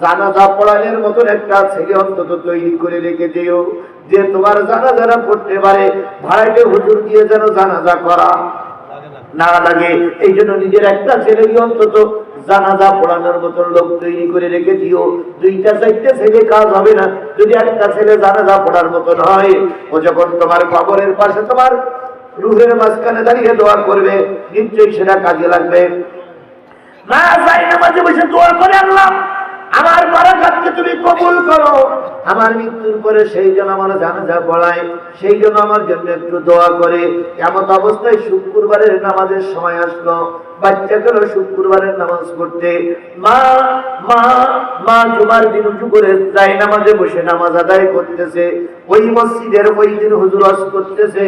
জানাজা পড়ানোর মতন একটা ছেলে অন্তত তৈরি করে রেখে দিও। যে তোমার জানাজারা পড়তে পারে, ভাড়াটে হুজুর দিয়ে যেন জানাজা করা। না লাগে, এই জন্য নিজের একটা ছেলে অন্তত জানাজা পড়ানোর মতন লোক তৈরি করে রেখে দিও। দুইটা, চারটে ছেলে কাজ হবে না। যদি একটা ছেলে জানাজা পড়ার মতন হয়, ও যখন তোমার কবরের পাশে, তোমার রুহের মাঝখানে দাঁড়িয়ে দোয়া করবে, নিশ্চয়ই সেটা কাজে লাগবে। না না মাঝে বসে দোয়া করে আনলাম আমার বারাকাতকে তুমি কবুল করো। আমার মৃত্যুর পরে সেই জন্য আমার জানাজা পড়ায়, সেই জন্য আমার জন্য একটু দোয়া করে। এমন অবস্থায় শুক্রবারের নামাজের সময় আসলো। বাচ্চা গেল শুক্রবারের নামাজ পড়তে। মা মা মা জুমার দিন উঁচু করে যাই নামাজে বসে নামাজ আদায় করতেছে। ওই মসজিদের ওই দিন হুজুর করতেছে।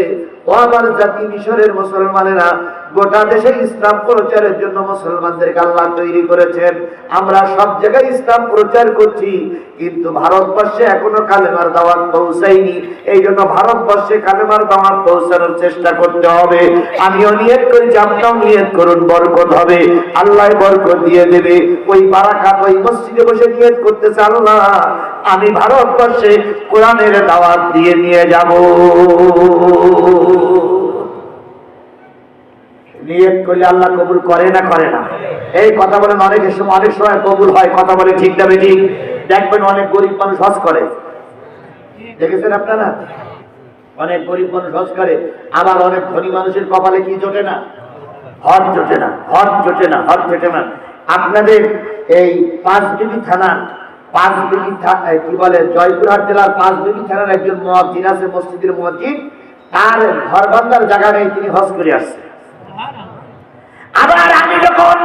ও আমার জাতি মিশরের মুসলমানেরা গোটা দেশে ইসলাম প্রচারের জন্য মুসলমানদেরকে আল্লাহ তৈরি করেছেন। আমরা সব জায়গায় ইসলাম প্রচার করছি, কিন্তু ভারতবর্ষে এখনও কালেমার দাওয়াত পৌঁছায়নি। এই জন্য ভারতবর্ষে কালেমার দাওয়াত পৌঁছানোর চেষ্টা করতে হবে। আমিও নিয়ত করেছি আপনাও নিয়ত করুন, বরকত হবে। আল্লাহ বরকত দিয়ে দেবে। ওই বারাকাত, ওই মসজিদে বসে নিয়ত করতেছে আল্লাহ। আমি ভারতবর্ষে কোরআনের দাওয়াত দিয়ে নিয়ে যাব। নিয়ত করলে আল্লাহ কবুল করে না করে না। এই কথা বলেন অনেক সময় অনেক সময় কবুল হয়, কথা বলে ঠিক না ঠিক দেখবেন অনেক গরিব মানুষ হজ করে। দেখেছেন আপনারা? অনেক গরিব মানুষ হজ করে। আবার অনেক ধনী মানুষের কপালে কি জোটে না? হজ জোটে না, হজ জোটে না, হজ জোটে না। আপনাদের এই পাঁচ বিবি থানা পাঁচ বিবি থা- কি বলে, জয়পুরহাট জেলার পাঁচ বিবি থানার একজন মহাজিন আছে, মসজিদের মহাজিন তার ঘর বান্ধার জায়গা নেই, তিনি হজ করে আসছেন। আবার আমি যখন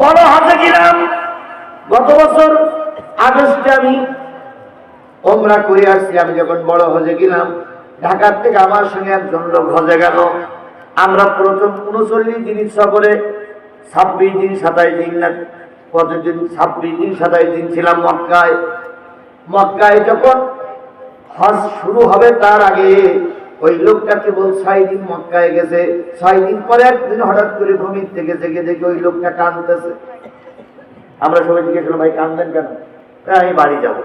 বড় হজে গেলাম, গত বছর আগস্টে আমি ওমরা করে আসছি, আমি যখন বড় হজে গেলাম, ঢাকার থেকে আমার সঙ্গে একজন লোক হজে গেল। আমরা প্রথম উনচল্লিশ দিন সফরে ছাব্বিশ দিন, সাতাইশ দিন না কতদিন ছাব্বিশ দিন, সাতাইশ দিন ছিলাম মক্কায়। মক্কায় যখন হজ শুরু হবে, তার আগে ওই লোকটা কেবল ছয় দিন মক্কায় গেছে। ছয় দিন পরে একদিন হঠাৎ করে ঘুমির থেকে জেগে দেখে ওই লোকটা কাঁদতেছে। আমরা সবাই জিজ্ঞেস ভাই কান্দেন কেন? আমি বাড়ি যাব।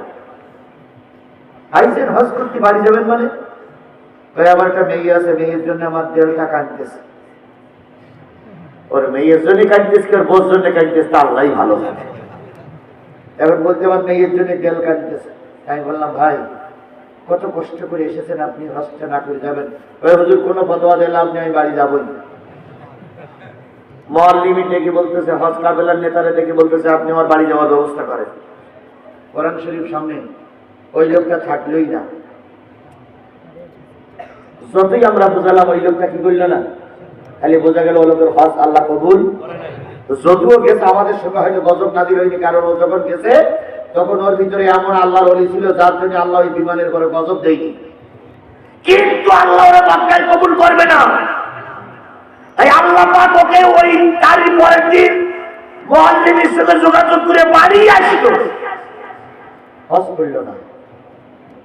আইসেন হজ করতে বাড়ি যাবেন মানে? আমার একটা মেয়ে আছে, মেয়ের জন্য আমার দেড় টাকা আনতেছে ওর মেয়ের জন্য কাঁদতেছে ওর বোর জন্য কাঁদতেছে, তা আল্লাহ ভালো জানে। এখন বলতে আমার মেয়ের জন্য তেল কাঁদতেছে। আমি বললাম, ভাই কত কষ্ট করে এসেছেন আপনি, হজটা না করে যাবেন। ওই হুজুর, কোনো ফতোয়া দিলে আপনি আমি বাড়ি যাবই। বলতেছে, হজ কাবেলার নেতারা বলতেছে, আপনি আমার বাড়ি যাওয়ার ব্যবস্থা করেন। কোরআন শরীফ সামনে, ওই লোকটা না। যতই আমরা বোঝালাম, ওই লোকটা কি করল না? খালি বোঝা গেল লোকের হজ আল্লাহ কবুল যদিও গেছে, আমাদের সঙ্গে হয়তো গজব নাজির হয়নি, কারণ ও যখন গেছে তখন ওর ভিতরে এমন আল্লাহর অলি ছিল যার জন্য আল্লাহ ওই বিমানের পরে গজব দেয়নি। কিন্তু আল্লাহ ওরা কবুল করবে না। তাই আল্লাহ পাক ওকে ওই তারই পরের দিন মহাল্লিমের সঙ্গে যোগাযোগ করে বাড়ি আসলো। হজ করল না।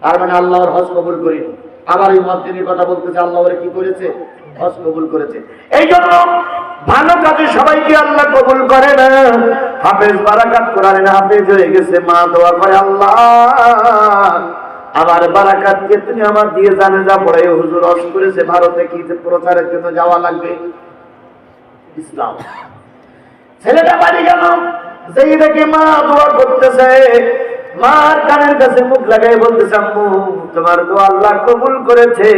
তার মানে আল্লাহর হজ কবুল করিনি। আবার ওই মসজিদের কথা বলতেছে আল্লাহ ওরা কি করেছে? হজ কবুল করেছে। এই জন্য ভালো কাজে সবাইকে আল্লাহ কবুল করে না। হাফেজ বারাকাত কোরআনে হাফেজ হয়ে গেছে, মা দোয়া করে আল্লাহ। আমার বারাকাতকে তুমি আমার দিয়ে জানে যা পড়ে হুজুর হজ করেছে ভারতে, কি প্রচারের জন্য যাওয়া লাগবে? ইসলাম। ছেলেটা বাড়ি গেল, যেই দেখে মা দোয়া করতেছে, মার কানের কাছে মুখ লাগাই বলতেছে, আম্মু, তোমার দোয়া আল্লাহ কবুল করেছে।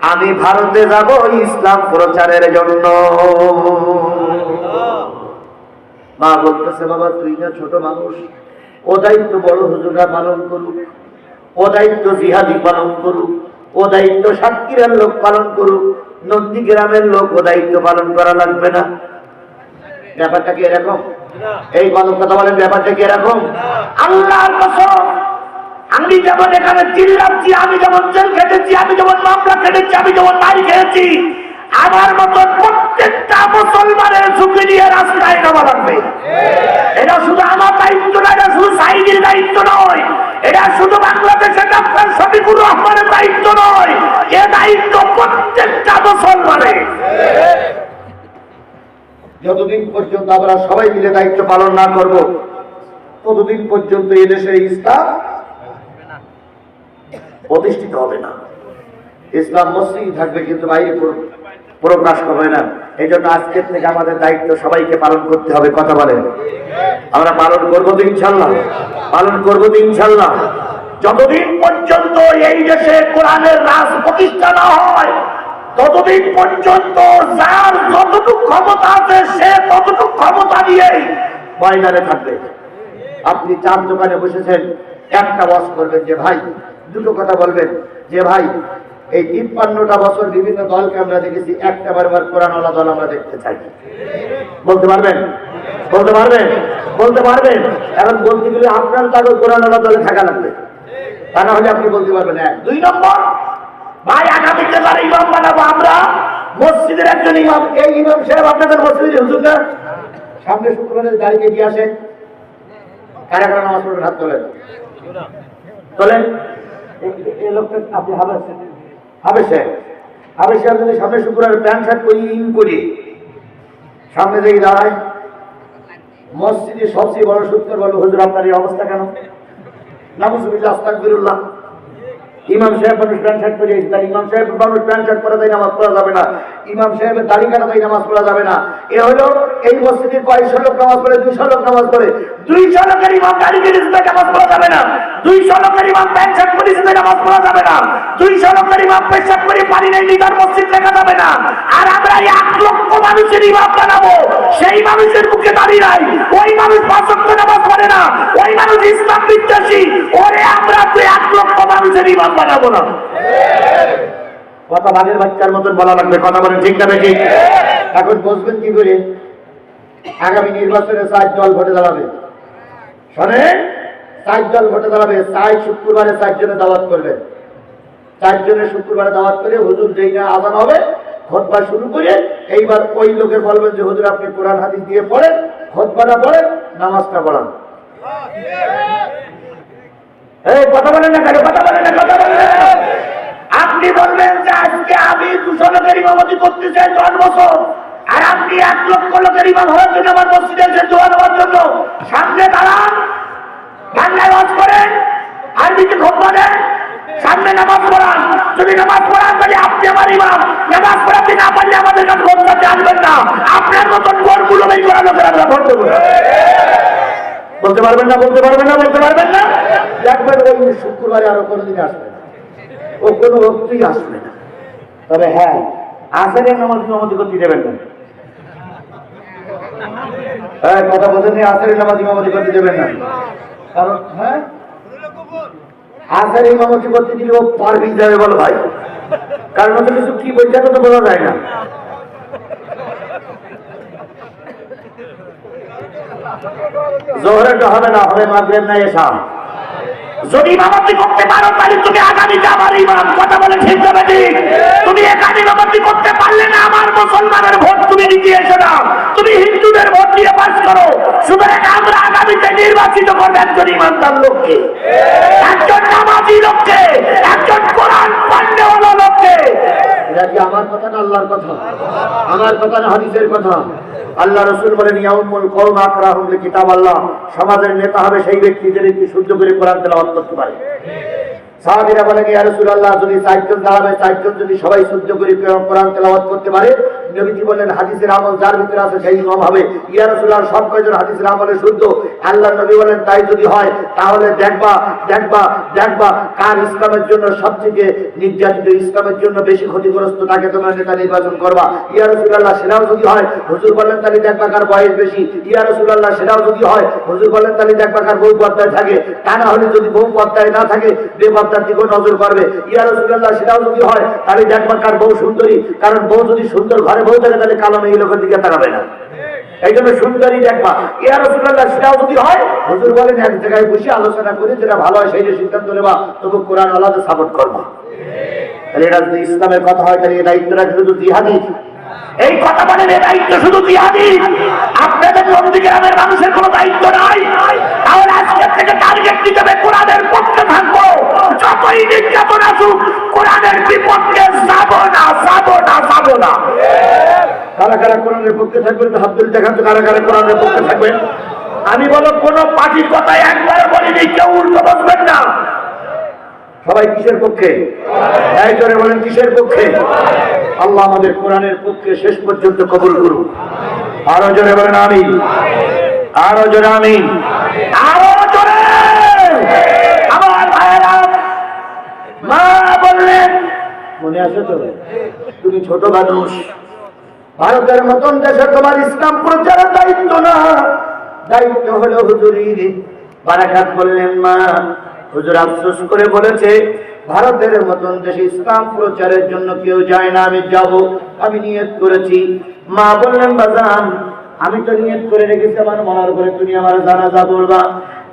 আমি ভারতে যাব ইসলাম প্রচারের জন্য। মা বলতেছে বাবা তুই না ছোট মানুষ। ও দায়িত্ব বড় হুজুরা পালন করুক। ও দায়িত্ব জিহাদি পালন করুক। ও দায়িত্ব সাতক্ষীরার লোক পালন করুক। নন্দী গ্রামের লোক ও দায়িত্ব পালন করা লাগবে না। ব্যাপারটা কি এরকম? এই কথা বলেন ব্যাপারটা কি এরকম? আল্লাহর কসম। আমি যেমন এখানে চিল্লাচ্ছি আমি যেমন জেল খেটেছি, আমি যেমন মামলা খেটেছি, আমি যেমন মারি খেয়েছি, আমার মতন প্রত্যেকটা মুসলমানের ঝুঁকি নিয়ে রাস্তায় নামা লাগবে। এটা শুধু আমার দায়িত্ব না এটা শুধু সাইডির দায়িত্ব নয়, এটা শুধু বাংলাদেশের ডাক্তার শফিকুর রহমানের দায়িত্ব নয়, এ দায়িত্ব প্রত্যেকটা মুসলমানের। যতদিন পর্যন্ত আমরা সবাই মিলে দায়িত্ব পালন না করব, ততদিন পর্যন্ত এদেশে ইসলাম প্রতিষ্ঠিত হবে না। ইসলাম মসজিদ থাকবে কিন্তু বাইরে প্রকাশ হবে না। এই জন্য আজকের থেকে আমাদের দায়িত্ব সবাইকে পালন করতে হবে, কথা বলেন। আমরা পালন করব তো ইনশাল্লাহ। পালন করব তো ইনশাল্লাহ। যতদিন পর্যন্ত এই দেশে কোরআনের রাজ প্রতিষ্ঠা না হয়, ততদিন পর্যন্ত যার যতটুকু ক্ষমতা আছে, সে ততটুকু ক্ষমতা দিয়েই ময়দানে থাকবে। আপনি চার দোকানে বসেছেন, একটা বস করবেন যে, ভাই দুটো কথা বলবেন। যে ভাই, এই তিপ্পান্নটা বছর বিভিন্ন দলকে আমরা দেখেছি, একটা বারবার কোরআনওয়ালা দল আমরা দেখতে চাই। বলতে পারবেন? বলতে পারবেন? বলতে পারবেন? এখন বলতে গেলে আপনার তাকে কোরআনওয়ালা দলে থাকা লাগবে। তা না হলে আপনি বলতে পারবেন, এক, দুই নম্বর, ভাই, আগামীতে যারা ইমাম বানাবো আমরা, মসজিদের একজন ইমাম। এই ইমাম সাহেব আপনাদের মসজিদের হুজুর সামনে শুক্রবারের গাড়িকে দিয়ে আসে। কারা নামাজ পড়বেন? হাত তোলেন। তোলেন? এই- লোকটা আপনি যদি সামনে শুক্রবার প্যান্ট শার্ট করি ইন করি। সামনে দেখি দাঁড়ায়, মসজিদে সবচেয়ে বড় সূত্র বলো হুজুর আপনার এই অবস্থা কেন? নামুজুবিল্লাহ আস্তাগফিরুল্লাহ। ইমাম সাহেব মানুষ প্যান্ট শার্ট পরে তার ইমাম সাহেব মানুষ প্যান্ট শার্ট পরে তাই নামাজ পড়া যাবে না। ইমাম সাহেবের দাড়ি কাটা তাই নামাজ পড়া যাবে না। এ হলো এই মসজিদের কয়েকশো লোক নামাজ পড়ে, দুইশো লোক নামাজ পড়ে। দুইশো লোকের ইমাম দাড়ি কেটে তাই নামাজ পড়া যাবে না। দুইশো লোকের ইমাম প্যান্ট শার্ট পরে তাই নামাজ পড়া যাবে না। দুইশো লোকের ইমাম পেশাব করে পানি নেই, নিদার মসজিদ লেখা যাবে না। আর আমরা এক লক্ষ মানুষের ইমাম বানাবো। সেই মানুষের মুখে দাঁড়িয়ে নাই। ওই মানুষ পাঁচ ওয়াক্ত নামাজ পড়ে না। ওই মানুষ ইসলাম বিশ্বাসী ওরে আমরা তো এক লক্ষ মানুষের ইমাম বানাবো না। কথা বাঘের বাচ্চার মতন বলা লাগবে, কথা বলেন ঠিক না ঠিক? এখন বসবেন কি করে? আগামী নির্বাচনে চার দল ভোটে দাঁড়াবে। শোনে চার দল ভোটে দাঁড়াবে চাই শুক্রবারে চারজনে দাওয়াত করবে। চারজনের শুক্রবারে দাওয়াত করে হুজুর যেই না আজান হবে, খোদবা শুরু করে এইবার ওই লোকে বলবেন যে, হুজুর, আপনি কোরআন হাদিস দিয়ে পড়েন, খোদবাটা পড়েন, নামাজটা পড়ান। না না আপনি বলবেন যে আজকে আমি দুশো লোকের ইমামতি করতে চাই দশ বছর। আর আপনি এক লক্ষ লোকের ইমাম হওয়ার জন্য আমার মসজিদে এসে দোয়া দেওয়ার জন্য সামনে দাঁড়ান বাংলায় ওয়াজ করেন, আরবিতে খোঁজ দেন, সামনে নামাজ পড়ান। যদি নামাজ পড়ান, তাহলে আপনি আমার ইমাম। নামাজ পড়াতে না পারলে আমাদের কাছে ভোট করতে আসবেন না। আপনার মতন ভোটগুলো বের করা লোকের আমরা ভোট দেবো। বলতে পারবেন না বলতে পারবেন না বলতে পারবেন না। দেখবেন ওই শুক্রবারে আরও কোনোদিন আসবে না। ও কোনো ভক্তই আসবে না। তবে হ্যাঁ আসের নামাজ ইমামতি করতে দেবেন না। হ্যাঁ কথা বলতে নেই আসের নামাজ ইমামতি করতে দেবেন না। কারণ হ্যাঁ? আসের ইমামতি করতে দিলে ও পারবি যাবে বলো ভাই। কারণ ওদের কিছু কি বলছে তো বোঝা যায় না। জোহরেটা হবে না, হবে মাগরেব না এসা যদি ইমামতি করতে পারো, তাহলে তুমি আগামীতে আমার ইমাম, কথা বলে ঠিক ঠিক তুমি এখানে ইমামতি করতে পারলে না, আমার মুসলমানের ভোট তুমি নিতে এসো না। তুমি হিন্দুদের ভোট দিয়ে পাস করো। সুতরাং আমরা আগামীতে নির্বাচিত করব একজন ইমানদার লোককে। একজন নামাজি লোককে। একজন কোরআন পান্ডে হলো লোককে। এটা কি আমার কথা না আল্লাহর কথা? আমার কথা না হাদিসের কথা? আল্লাহ রসুল বলেন, ইয়াউমুল কওম আকরাহুম কিতাব আল্লাহ। সমাজের নেতা হবে সেই ব্যক্তি যদি একটি শুদ্ধ করে কোরআন তেলাওয়াত করতে পারে। সাহাবীরা বলেন, ইয়া আল্লাহ যদি চারজন দাঁড়াবে, চারজন যদি সবাই শুদ্ধ করে কোরআন তেলাওয়াত করতে পারে নবীজি বললেন, হাদিসের আমল যার ভিতরে আছে সেই ইমাম হবে। ইয়া রাসূলুল্লাহ, সব কয়জন হাদিসের আমলে শুদ্ধ? আল্লাহ নবী বলেন, তাই যদি হয়, তাহলে দেখবা দেখবা দেখবা কার ইসলামের জন্য সবথেকে নির্যাতিত, ইসলামের জন্য বেশি ক্ষতিগ্রস্ত তাকে তোমরা নেতা নির্বাচন করবা। ইয়া রাসূলুল্লাহ, সেটাও যদি হয়, হুজুর বলেন, তাহলে দেখবা কার বয়স বেশি। ইয়া রাসূলুল্লাহ, সেটাও যদি হয়, হুজুর বলেন, তাহলে দেখবা কার বউ পর্দায় থাকে। তা না হলে যদি বউ পর্দায় না থাকে, বেপর্দার দিকেও নজর করবে ইয়া রাসূলুল্লাহ, সেটাও যদি হয়, তাহলে দেখবা কার বউ সুন্দরী। কারণ বউ যদি সুন্দর ঘরে থাকে তাহলে কালো মেয়ে লোকের দিকে তাকাবে না। এই জন্য সুন্দরী দেখবা। ইয়া রসুল্লাহ যদি হয়, হুজুর বলেন, এক জায়গায় বসে আলোচনা করে যেটা ভালো হয় সিদ্ধান্ত নেবা, তবু কোরআন আলাদা সাপোর্ট করবা। তাহলে এটা যদি ইসলামের কথা হয়, তাহলে এই দায়িত্বটা শুধু জিহাদি। এই কথা বলেন, এই দায়িত্ব শুধু জিহাদি। আপনাদের নন্দী গ্রামের মানুষের কোনো দায়িত্ব নাই। আমি বলো, কোন পার্টির কথা একবার বলিনি, কেউ উল্টো বসবেন না। সবাই কিসের পক্ষে? এই জোরে বলেন, কিসের পক্ষে? আল্লাহ আমাদের কোরআনের পক্ষে শেষ পর্যন্ত কবুল করুন আরও জোরে বলেন আমি আরও জোরে আমি। আরও জোরে! আমার ভাইয়েরা, মা বললেন, মনে আছে তো? তুমি ছোট মানুষ। ভারতের মতন দেশে তোমার ইসলাম প্রচারের দায়িত্ব না। দায়িত্ব হলো হুজুরির। বারাকাত বললেন, মা, হুজুর আফসোস করে বলেছে, ভারতের মতন দেশে ইসলাম প্রচারের জন্য কেউ যায় না, আমি যাব। আমি নিয়ত করেছি। মা বললেন, বাজান আমি তো নিয়ত করে রেখেছি আমার মনার পরে তুমি আমার জানাজা বলবা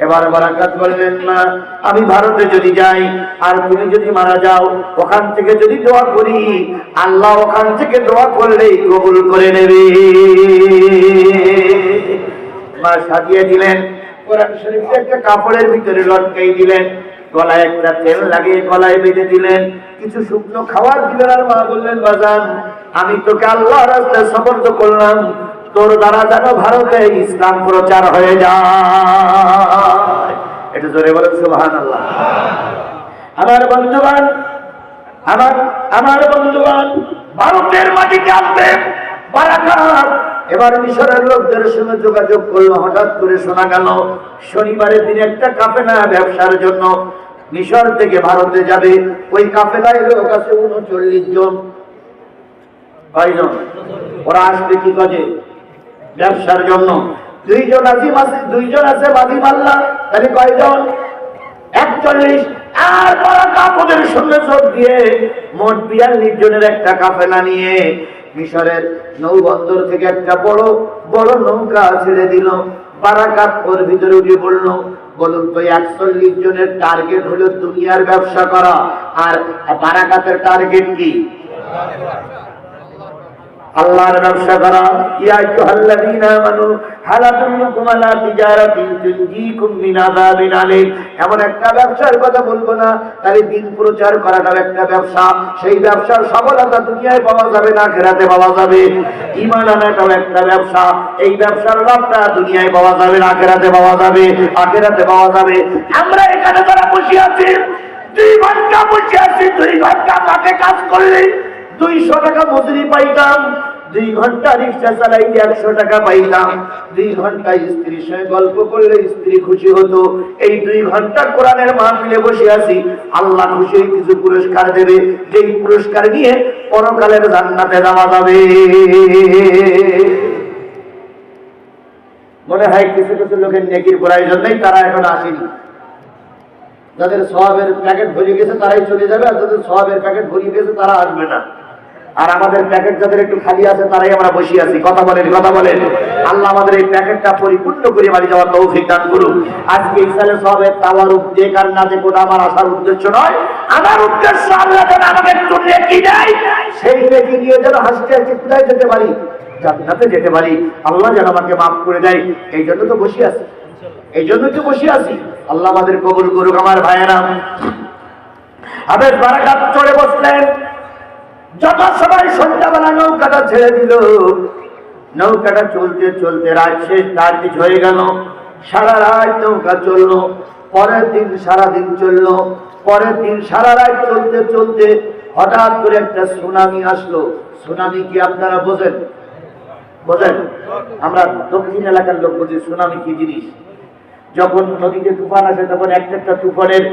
এবার বারাকাত বললেন, না, আমি ভারতে যদি যাই, আর তুমি যদি মারা যাও, ওখান থেকে যদি দোয়া করি, আল্লাহ ওখান থেকে দোয়া করলেই কবুল করে নেবে। মা সাজিয়ে দিলেন, কোরআন শরীফে একটা কাপড়ের ভিতরে লটকাই দিলেন, গলায় একটা তেল লাগিয়ে গলায় বেঁধে দিলেন, কিছু শুকনো খাবার দিলেন আর মা বললেন, বাজান, আমি তোকে আল্লাহ রাস্তায় সমর্থ করলাম তোর দ্বারা যেন ভারতে ইসলাম প্রচার হয়ে যায়। এটা জোরে সুবহান আল্লাহ আমার বন্ধুবান আমার আমার বন্ধুবান ভারতের মাটিতে আসবে এবার মিশরের লোকদের সঙ্গে যোগাযোগ করল, হঠাৎ করে শোনা গেল, শনিবারের দিন একটা কাফেলা ব্যবসার জন্য মিশর থেকে ভারতে যাবে। ওই কাফেলায় লোক আছে উনচল্লিশ জন। ওরা আসবে কি কাজে? ব্যবসার জন্য। দুইজন আছে মাসে দুইজন আছে মাঝি মাল্লা, তাহলে কয়জন? একচল্লিশ। আর জনের একটা কাফেলা নিয়ে মিশরের থেকে একটা বড় বড় নৌকা ছেড়ে ওর ভিতরে উঠে বলুন তো জনের টার্গেট হলো দুনিয়ার ব্যবসা করা, আর বারাকাতের টার্গেট কি? আল্লাহর ব্যবসা করা ইয়া আইয়ুহাল্লাযীনা আমানু, হাল আলা তিজারাতিন তুনজিকুম মিন আযাবিন আলীম। এমন একটা ব্যবসার কথা বলব না তাহলে দিন প্রচার করাটাও একটা ব্যবসা। সেই ব্যবসার সফলতা দুনিয়ায় পাওয়া যাবে না, আখিরাতে পাওয়া যাবে। ঈমান আনাটাও একটা ব্যবসা। এই ব্যবসার লাভটা দুনিয়ায় পাওয়া যাবে না, আখিরাতে পাওয়া যাবে, আখিরাতে পাওয়া যাবে। আমরা এখানে যারা বসে আছি, দুই ঘণ্টা বসে আছি, দুই ঘণ্টা মাঠে কাজ করলে দুইশো টাকা মজুরি পাইতাম, দুই ঘণ্টা রিক্সা চালাইলে একশো টাকা পাইতাম। দুই ঘণ্টা স্ত্রীর সঙ্গে গল্প করলে স্ত্রী খুশি হতো। এই দুই ঘণ্টা কোরআনের মাহফিলে বসে আছি। আল্লাহ খুশি কিছু পুরস্কার দেবে। যেই পুরস্কার নিয়ে পরকালের জান্নাতে যাওয়া যাবে। মনে হয় কিছু কিছু লোকের নেকির প্রয়োজন নেই, তারা এখন আসেনি। যাদের সবের প্যাকেট ভরিয়ে গেছে তারাই চলে যাবে, আর যাদের সবের প্যাকেট ভরিয়ে গেছে তারা আসবে না। আর আমাদের প্যাকেট যাদের একটু খালি আছে, তারাই আমরা বসে আছি। কথা বলেন কথা বলেন। আল্লাহ আমাদের এই প্যাকেটটা পরিপূর্ণ করে বাড়ি যাওয়ার তৌফিক দান করুন আজকে ইসালে সবের তাওয়ারুক যে কার না যে কোটা আমার আসার উদ্দেশ্য নয়, আমার উদ্দেশ্য আল্লাহ যেন আমাকে একটু নেকি দেয়, সেই নেকি নিয়ে যেন হাসতে হাসতে কোথায় যেতে পারি, জান্নাতে যেতে পারি। আল্লাহ যেন আমাকে মাফ করে দেয়। এই জন্য তো বসে আছি। এই জন্য তো বসে আছি। আল্লাহ আমাদের কবুল করুক আমার ভাইয়েরা। আবেশ বারাকাত চড়ে বসলেন। যত সবাই সন্ধ্যাবেলা নৌকাটা ছেড়ে দিল, নৌকাটা চলতে চলতে রাত শেষ, রাত হয়ে গেল। সারা রাত নৌকা চলল, পরের দিন সারা দিন চলল। পরের দিন সারা রাত চলতে চলতে হঠাৎ করে একটা সুনামি আসলো। সুনামি কি আপনারা বোঝেন? বোঝেন? আমরা দক্ষিণ এলাকার লোক বুঝি সুনামি কি জিনিস? যখন নদীতে তুফান আসে, তখন একটা একটা তুফানের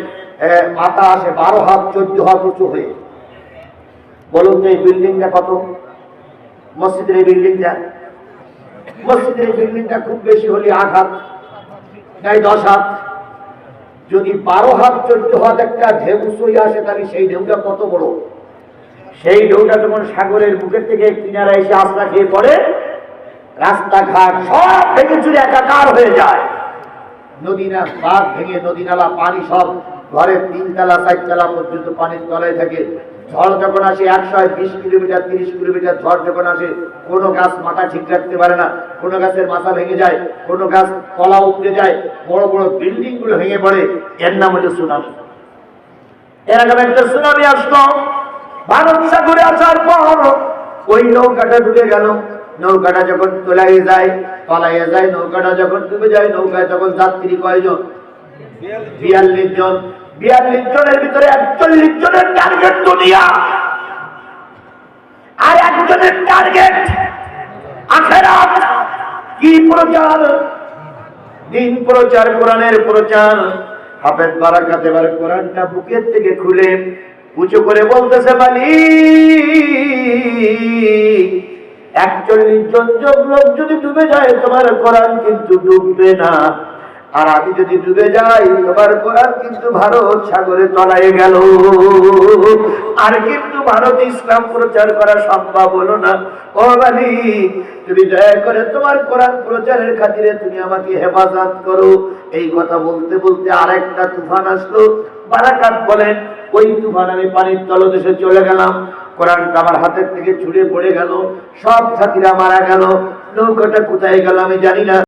মাথা আসে, বারো হাত, চোদ্দ হাত উঁচু হয়ে। বলুন তো এই বিল্ডিংটা কত? মসজিদের এই বিল্ডিংটা মসজিদের এই বিল্ডিংটা খুব বেশি হলে আট হাত, নাই দশ হাত। যদি বারো হাত চোদ্দ হাত একটা ঢেউ সই আসে, তাহলে সেই ঢেউটা কত বড়? সেই ঢেউটা যখন সাগরের বুকের থেকে কিনারা এসে আস্তা খেয়ে পড়ে, রাস্তাঘাট সব ভেঙে চুরে একাকার হয়ে যায়। নদী না ভেঙে নদী নালা পানি সব ঘরের তিনতলা, চারতলা পর্যন্ত পানির তলায় থাকে। ঝড় যখন আসে একশো বিশ কিলোমিটার, তিরিশ কিলোমিটার ঝড় যখন আসে, কোনো গাছ মাথা ঠিক রাখতে পারে না। কোনো গাছের মাথা ভেঙে যায়, কোনো গাছ কলা উপড়ে যায়, বড় বড় বিল্ডিংগুলো ভেঙে পড়ে। এর নাম হচ্ছে সুনামি এরকম একটা সুনামি আসলো। ভারত সাগরে আসার পর ওই নৌকাটা ডুবে গেল। নৌকাটা যখন তোলাই যায় তলাইয়ে যায়, নৌকাটা যখন ডুবে যায়, নৌকায় তখন যাত্রী কয়জন? বিয়াল্লিশ জন। বিয়াল্লিশ জনের ভিতরে একচল্লিশ জনের টার্গেট দুনিয়া। আর একজনের টার্গেট আখেরাত। কি প্রচার? দিন প্রচার, কোরআনের প্রচার। হাফেজ বারাকাত এবার কোরআনটা বুকের থেকে খুলে উঁচু করে বলতেছে বালি একচল্লিশ জন লোক যদি ডুবে যায়, তোমার কোরআন কিন্তু ডুববে না। আর আমি যদি ডুবে যাই, তোমার কোরআন কিন্তু ভারত সাগরে তলায় গেল। আর কিন্তু ভারত ইসলাম প্রচার করা সম্ভব হলো না। ও মালিক তুমি দয়া করে তোমার কোরআন প্রচারের খাতিরে তুমি আমাকে হেফাজত করো। এই কথা বলতে বলতে আরেকটা তুফান আসলো। বারাকাত বলেন, ওই তুফান আমি পানির তলদেশে চলে গেলাম। কোরআনটা আমার হাতের থেকে ছুড়ে পড়ে গেল। সব সাথীরা মারা গেল। নৌকাটা কোথায় গেল আমি জানি না।